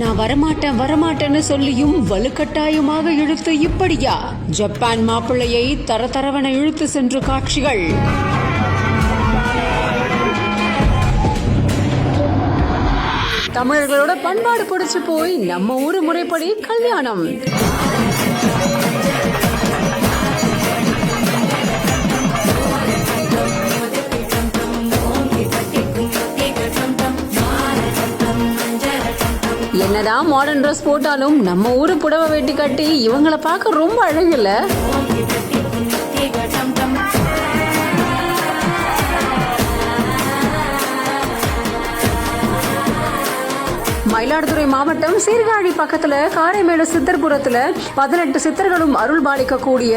நான் வரமாட்டேன் வரமாட்டேன்னு சொல்லியும் வலுக்கட்டாயமாக இழுத்து இப்படியா? ஜப்பான் மாப்பிள்ளையை தரதரவென இழுத்து சென்று காட்சிகள். தமிழர்களோட பண்பாடு பிடிச்சு போய் நம்ம ஊரு முறைப்படி கல்யாணம். என்னதான் மாடர்ன் ட்ரெஸ் போட்டாலும் நம்ம ஊரு புடவை வெட்டி கட்டி இவங்கள பார்க்க ரொம்ப அழகில்ல மயிலாடுதுறை மாவட்டம் சீர்காழி பக்கத்துல காரைமேடு சித்தர்புரத்துல பதினெட்டு சித்தர்களும் அருள் பாலிக்கக்கூடிய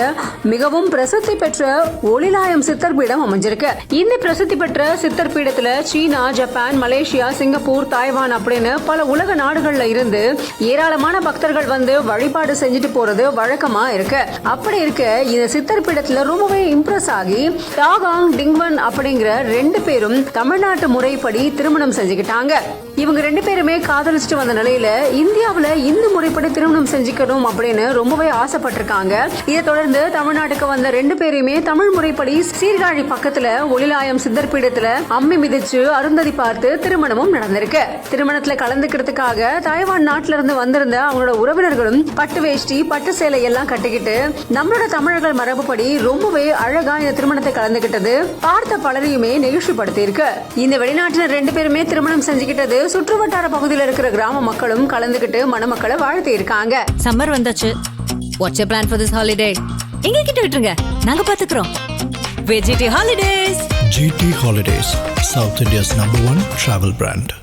மிகவும் பிரசித்தி பெற்ற ஒளிலாயம் சித்தர் பீடம் அமைஞ்சிருக்கு. இந்த பிரசித்தி பெற்ற சித்தர் பீடத்துல China Japan Malaysia Singapore Taiwan அப்படின்னு பல உலக நாடுகள்ல இருந்து ஏராளமான பக்தர்கள் வந்து வழிபாடு செஞ்சுட்டு போறது வழக்கமா இருக்கு. அப்படி இருக்க இந்த சித்தர் பீடத்துல ரொம்பவே இம்ப்ரெஸ் ஆகி டாகாங் டிங்வன் அப்படிங்கிற ரெண்டு பேரும் தமிழ்நாட்டு முறைப்படி திருமணம் செஞ்சுக்கிட்டாங்க. இவங்க ரெண்டு பேருமே காதலிச்சுட்டு வந்த நிலையில இந்தியாவில இந்து முறைப்படி திருமணம் செஞ்சுக்கணும் அப்படின்னு ரொம்பவே ஆசைப்பட்டிருக்காங்க. இதை தொடர்ந்து தமிழ்நாட்டுக்கு வந்த ரெண்டு பேரையுமே தமிழ் முறைப்படி சீர்காழி பக்கத்துல ஒளிலாயம் சித்தர் பீடத்துல அம்மி மிதிச்சு அருந்ததி பார்த்து திருமணமும் நடந்திருக்கு. திருமணத்துல கலந்துக்கிறதுக்காக தாய்வான் நாட்டில இருந்து வந்திருந்த அவங்களோட உறவினர்களும் பட்டு வேஷ்டி பட்டு சேலை எல்லாம் கட்டிக்கிட்டு நம்மளோட தமிழர்கள் மரபுப்படி ரொம்பவே அழகா இந்த திருமணத்தை கலந்துகிட்டது பார்த்த பலரையுமே நெகிழ்ச்சிப்படுத்தி இருக்கு இந்த வெளிநாட்டினர் ரெண்டு பேருமே திருமணம் செஞ்சுக்கிட்டது சுற்றுவட்டார பகுதியில் இருக்கிற கிராம மக்களும் கலந்துகிட்டு மணமக்களை வாழ்த்தி இருக்காங்க சம்மர் வந்தாச்சு. What's plan for this holiday எங்க கிட்ட விட்டுருங்க. நாங்க பாத்துக்கிறோம். VGT holidays GT Holidays, South India's number one travel brand.